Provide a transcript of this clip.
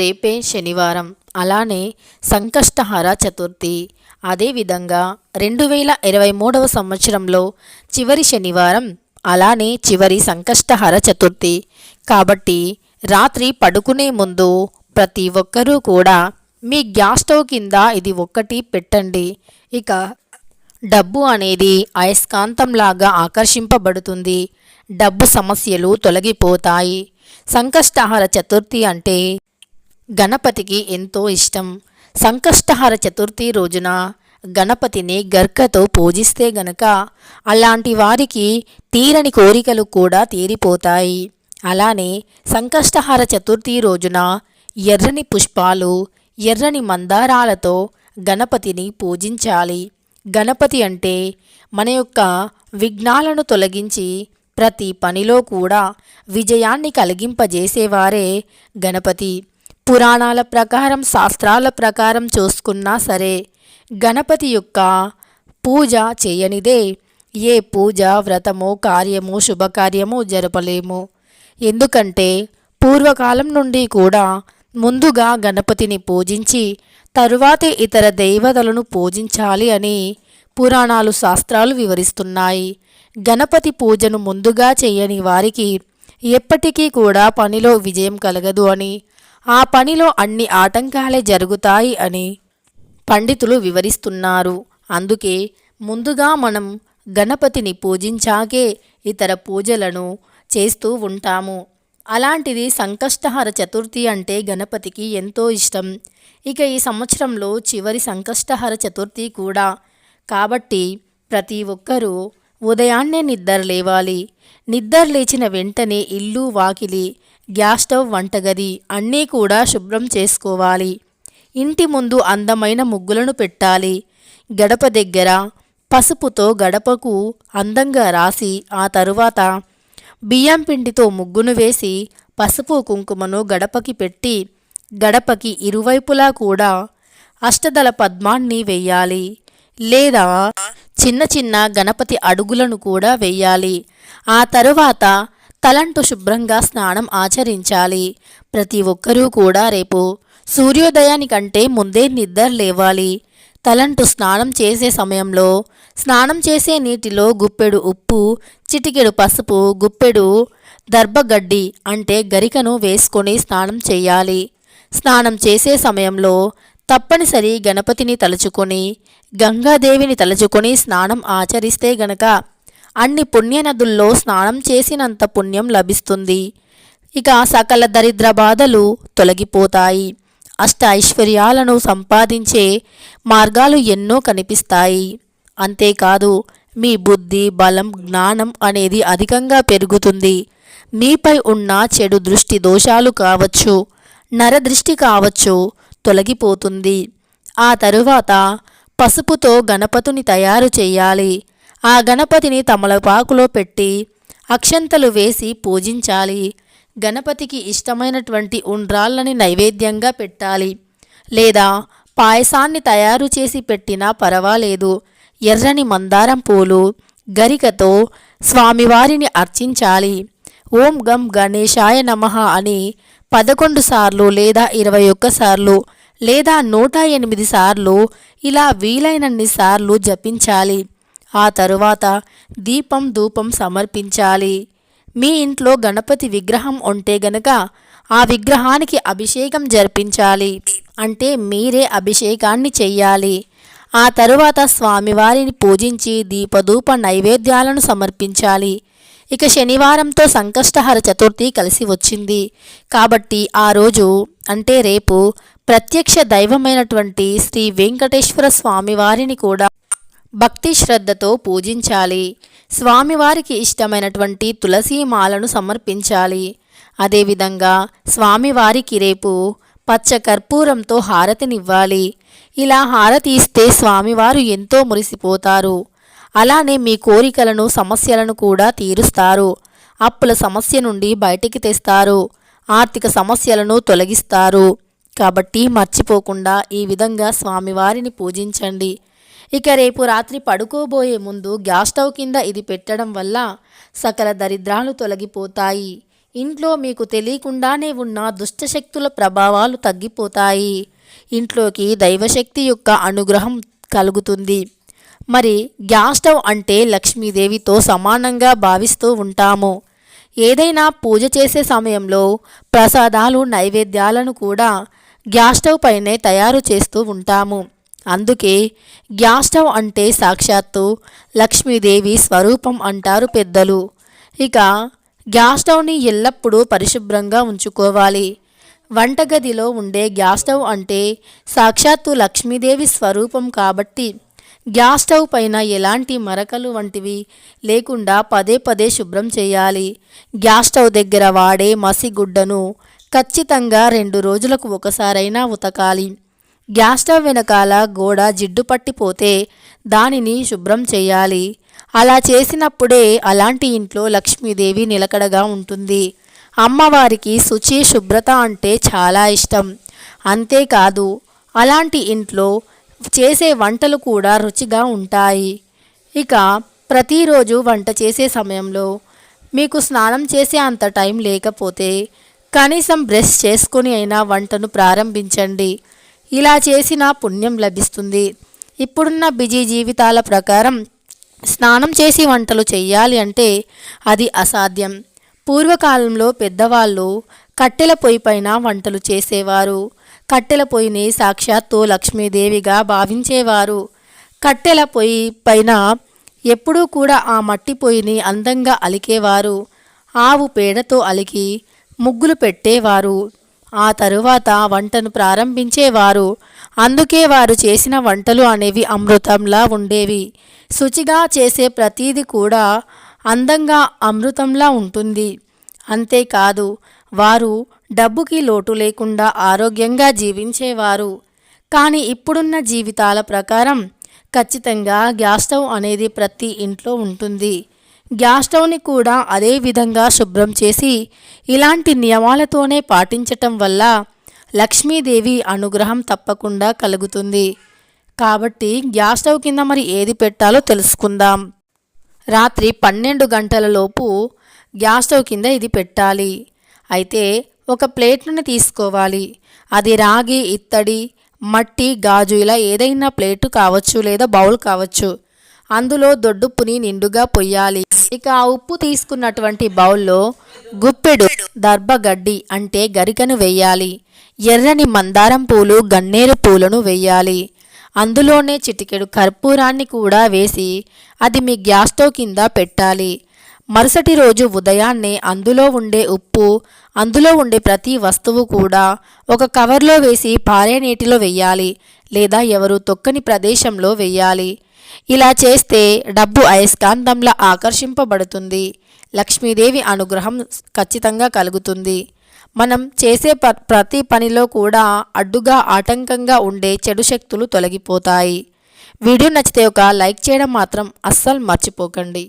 రేపే శనివారం అలానే సంకష్టహర చతుర్థి. అదేవిధంగా రెండు వేల ఇరవై మూడవ సంవత్సరంలో చివరి శనివారం అలానే చివరి సంకష్టహర చతుర్థి. కాబట్టి రాత్రి పడుకునే ముందు ప్రతి ఒక్కరూ కూడా మీ గ్యాస్ స్టవ్ కింద ఇది ఒక్కటి పెట్టండి. ఇక డబ్బు అనేది అయస్కాంతంలాగా ఆకర్షింపబడుతుంది. డబ్బు సమస్యలు తొలగిపోతాయి. సంకష్టహార చతుర్థి అంటే గణపతికి ఎంతో ఇష్టం. సంకష్టహార చతుర్థి రోజున గణపతిని గర్కతో పూజిస్తే గనక అలాంటి వారికి తీరని కోరికలు కూడా తీరిపోతాయి. అలానే సంకష్టహార చతుర్థి రోజున ఎర్రని పుష్పాలు ఎర్రని మందారాలతో గణపతిని పూజించాలి. గణపతి అంటే మన యొక్క విఘ్నాలను తొలగించి ప్రతి పనిలో కూడా విజయాన్ని కలిగింపజేసేవారే గణపతి. పురాణాల ప్రకారం శాస్త్రాల ప్రకారం చూసుకున్నా సరే గణపతి యొక్క పూజ చేయనిదే. ఏ పూజ వ్రతము కార్యము శుభకార్యము జరపలేము. ఎందుకంటే పూర్వకాలం నుండి కూడా ముందుగా గణపతిని పూజించి తరువాతే ఇతర దేవతలను పూజించాలి అని పురాణాలు శాస్త్రాలు వివరిస్తున్నాయి. గణపతి పూజను ముందుగా చేయని వారికి ఎప్పటికీ కూడా పనిలో విజయం కలగదు అని ఆ పనిలో అన్ని ఆటంకాలే జరుగుతాయి అని పండితులు వివరిస్తున్నారు. అందుకే ముందుగా మనం గణపతిని పూజించాకే ఇతర పూజలను చేస్తూ ఉంటాము. అలాంటిది సంకష్టహర చతుర్థి అంటే గణపతికి ఎంతో ఇష్టం. ఇక ఈ సంవత్సరంలో చివరి సంకష్టహర చతుర్థి కూడా. కాబట్టి ప్రతి ఒక్కరూ ఉదయాన్నే నిద్ర లేవాలి. నిద్ర లేచిన వెంటనే ఇల్లు వాకిలి గ్యాస్ స్టవ్ వంటగది అన్నీ కూడా శుభ్రం చేసుకోవాలి. ఇంటి ముందు అందమైన ముగ్గులను పెట్టాలి. గడప దగ్గర పసుపుతో గడపకు అందంగా రాసి ఆ తరువాత బియ్యం పిండితో ముగ్గును వేసి పసుపు కుంకుమను గడపకి పెట్టి గడపకి ఇరువైపులా కూడా అష్టదళ పద్మాన్ని వెయ్యాలి లేదా చిన్న చిన్న గణపతి అడుగులను కూడా వెయ్యాలి ఆ తరువాత తలంటు శుభ్రంగా స్నానం ఆచరించాలి. ప్రతి ఒక్కరూ కూడా రేపు సూర్యోదయానికంటే ముందే నిద్ర లేవాలి. తలంటు స్నానం చేసే సమయంలో స్నానం చేసే నీటిలో గుప్పెడు ఉప్పు చిటికెడు పసుపు గుప్పెడు దర్భగడ్డి అంటే గరికను వేసుకొని స్నానం చేయాలి. స్నానం చేసే సమయంలో తప్పనిసరి గణపతిని తలుచుకొని గంగాదేవిని తలుచుకొని స్నానం ఆచరిస్తే గనక అన్ని పుణ్యనదుల్లో స్నానం చేసినంత పుణ్యం లభిస్తుంది. ఇక సకల దరిద్ర బాధలు తొలగిపోతాయి. అష్ట ఐశ్వర్యాలను సంపాదించే మార్గాలు ఎన్నో కనిపిస్తాయి. అంతేకాదు మీ బుద్ధి బలం జ్ఞానం అనేది అధికంగా పెరుగుతుంది. మీపై ఉన్న చెడు దృష్టి దోషాలు కావచ్చు నరదృష్టి కావచ్చు తొలగిపోతుంది. ఆ తరువాత పసుపుతో గణపతిని తయారు చేయాలి. ఆ గణపతిని తమలపాకులో పెట్టి అక్షంతలు వేసి పూజించాలి. గణపతికి ఇష్టమైనటువంటి ఉండ్రాళ్ళని నైవేద్యంగా పెట్టాలి. లేదా పాయసాన్ని తయారు చేసి పెట్టినా పర్వాలేదు. ఎర్రని మందారం పూలు గరికతో స్వామివారిని అర్చించాలి. ఓం గం గణేశాయ నమః అని పదకొండు సార్లు లేదా ఇరవై ఒక్కసార్లు లేదా నూట ఎనిమిది సార్లు ఇలా వీలైనన్ని సార్లు జపించాలి. ఆ తరువాత దీపం ధూపం సమర్పించాలి. మీ ఇంట్లో గణపతి విగ్రహం ఉంటే గనక ఆ విగ్రహానికి అభిషేకం జరిపించాలి. అంటే మీరే అభిషేకాన్ని చెయ్యాలి. ఆ తరువాత స్వామివారిని పూజించి దీపధూప నైవేద్యాలను సమర్పించాలి. ఇక శనివారంతో సంకష్టహర చతుర్థి కలిసి వచ్చింది. కాబట్టి ఆ రోజు అంటే రేపు ప్రత్యక్ష దైవమైనటువంటి శ్రీ వెంకటేశ్వర స్వామివారిని కూడా భక్తి శ్రద్ధతో పూజించాలి. స్వామివారికి ఇష్టమైనటువంటి తులసి మాలను సమర్పించాలి. అదేవిధంగా స్వామివారికి రేపు పచ్చ కర్పూరంతో హారతినివ్వాలి. ఇలా హారతి ఇస్తే స్వామివారు ఎంతో మురిసిపోతారు. అలానే మీ కోరికలను సమస్యలను కూడా తీరుస్తారు. అప్పుల సమస్య నుండి బయటికి తెస్తారు. ఆర్థిక సమస్యలను తొలగిస్తారు. కాబట్టి మర్చిపోకుండా ఈ విధంగా స్వామివారిని పూజించండి. ఇక రేపు రాత్రి పడుకోబోయే ముందు గ్యాస్ స్టవ్ కింద ఇది పెట్టడం వల్ల సకల దరిద్రాలు తొలగిపోతాయి. ఇంట్లో మీకు తెలియకుండానే ఉన్న దుష్టశక్తుల ప్రభావాలు తగ్గిపోతాయి. ఇంట్లోకి దైవశక్తి యొక్క అనుగ్రహం కలుగుతుంది. మరి గ్యాస్ స్టవ్ అంటే లక్ష్మీదేవితో సమానంగా భావిస్తూ ఉంటాము. ఏదైనా పూజ చేసే సమయంలో ప్రసాదాలు నైవేద్యాలను కూడా గ్యాస్ స్టవ్ పైనే తయారు చేస్తూ ఉంటాము. అందుకే గ్యాస్ స్టవ్ అంటే సాక్షాత్తు లక్ష్మీదేవి స్వరూపం అంటారు పెద్దలు. ఇక గ్యాస్ స్టవ్ని ఎల్లప్పుడూ పరిశుభ్రంగా ఉంచుకోవాలి. వంటగదిలో ఉండే గ్యాస్ స్టవ్ అంటే సాక్షాత్తు లక్ష్మీదేవి స్వరూపం కాబట్టి గ్యాస్ స్టవ్ పైన ఎలాంటి మరకలు వంటివి లేకుండా పదే పదే శుభ్రం చేయాలి. గ్యాస్ స్టవ్ దగ్గర వాడే మసిగుడ్డను ఖచ్చితంగా రెండు రోజులకు ఒకసారైనా ఉతకాలి. గ్యాస్ స్టవ్ వెనకాల గోడ జిడ్డు పట్టిపోతే దానిని శుభ్రం చేయాలి. అలా చేసినప్పుడే అలాంటి ఇంట్లో లక్ష్మీదేవి నిలకడగా ఉంటుంది. అమ్మవారికి శుచి శుభ్రత అంటే చాలా ఇష్టం. అంతేకాదు అలాంటి ఇంట్లో చేసే వంటలు కూడా రుచిగా ఉంటాయి. ఇక ప్రతిరోజు వంట చేసే సమయంలో మీకు స్నానం చేసే అంత టైం లేకపోతే కనీసం బ్రష్ చేసుకొని అయినా వంటను ప్రారంభించండి. ఇలా చేసిన పుణ్యం లభిస్తుంది. ఇప్పుడున్న బిజీ జీవితాల ప్రకారం స్నానం చేసి వంటలు చేయాలి అంటే అది అసాధ్యం. పూర్వకాలంలో పెద్దవాళ్ళు కట్టెల పొయ్యి పైన వంటలు చేసేవారు. కట్టెల పొయ్యిని సాక్షాత్తు లక్ష్మీదేవిగా భావించేవారు. కట్టెల పొయ్యి పైన ఎప్పుడూ కూడా ఆ మట్టి పొయ్యిని అందంగా అలికేవారు. ఆవు పేడతో అలికి ముగ్గులు పెట్టేవారు. ఆ తరువాత వంటను ప్రారంభించేవారు. అందుకే వారు చేసిన వంటలు అనేవి అమృతంలా ఉండేవి. శుచిగా చేసే ప్రతీది కూడా అందంగా అమృతంలా ఉంటుంది. అంతేకాదు వారు డబ్బుకి లోటు లేకుండా ఆరోగ్యంగా జీవించేవారు. కానీ ఇప్పుడున్న జీవితాల ప్రకారం ఖచ్చితంగా గ్యాస్ స్టవ్ అనేది ప్రతి ఇంట్లో ఉంటుంది. గ్యాస్ స్టవ్ని కూడా అదే విధంగా శుభ్రం చేసి ఇలాంటి నియమాలతోనే పాటించటం వల్ల లక్ష్మీదేవి అనుగ్రహం తప్పకుండా కలుగుతుంది. కాబట్టి గ్యాస్ స్టవ్ కింద మరి ఏది పెట్టాలో తెలుసుకుందాం. రాత్రి పన్నెండు గంటల లోపు గ్యాస్ స్టవ్ కింద ఇది పెట్టాలి. అయితే ఒక ప్లేట్ను తీసుకోవాలి. అది రాగి ఇత్తడి మట్టి గాజు ఇలా ఏదైనా ప్లేటు కావచ్చు లేదా బౌల్ కావచ్చు. అందులో దొడ్డుప్పుని నిండుగా పొయ్యాలి. ఇక ఆ ఉప్పు తీసుకున్నటువంటి బౌల్లో గుప్పెడు దర్భగడ్డి అంటే గరికను వెయ్యాలి. ఎర్రని మందారం పూలు గన్నేరు పూలను వెయ్యాలి. అందులోనే చిటికెడు కర్పూరాన్ని కూడా వేసి అది మీ గ్యాస్ స్టవ్ కింద పెట్టాలి. మరుసటి రోజు ఉదయాన్నే అందులో ఉండే ఉప్పు అందులో ఉండే ప్రతి వస్తువు కూడా ఒక కవర్లో వేసి పారే నీటిలో వెయ్యాలి లేదా ఎవరు తొక్కని ప్రదేశంలో వెయ్యాలి. ఇలా చేస్తే డబ్బు అయస్కాంతంలా ఆకర్షింపబడుతుంది. లక్ష్మీదేవి అనుగ్రహం ఖచ్చితంగా కలుగుతుంది. మనం చేసే ప ప్రతి పనిలో కూడా అడ్డుగా ఆటంకంగా ఉండే చెడు శక్తులు తొలగిపోతాయి. వీడియో నచ్చితే ఒక లైక్ చేయడం మాత్రం అస్సలు మర్చిపోకండి.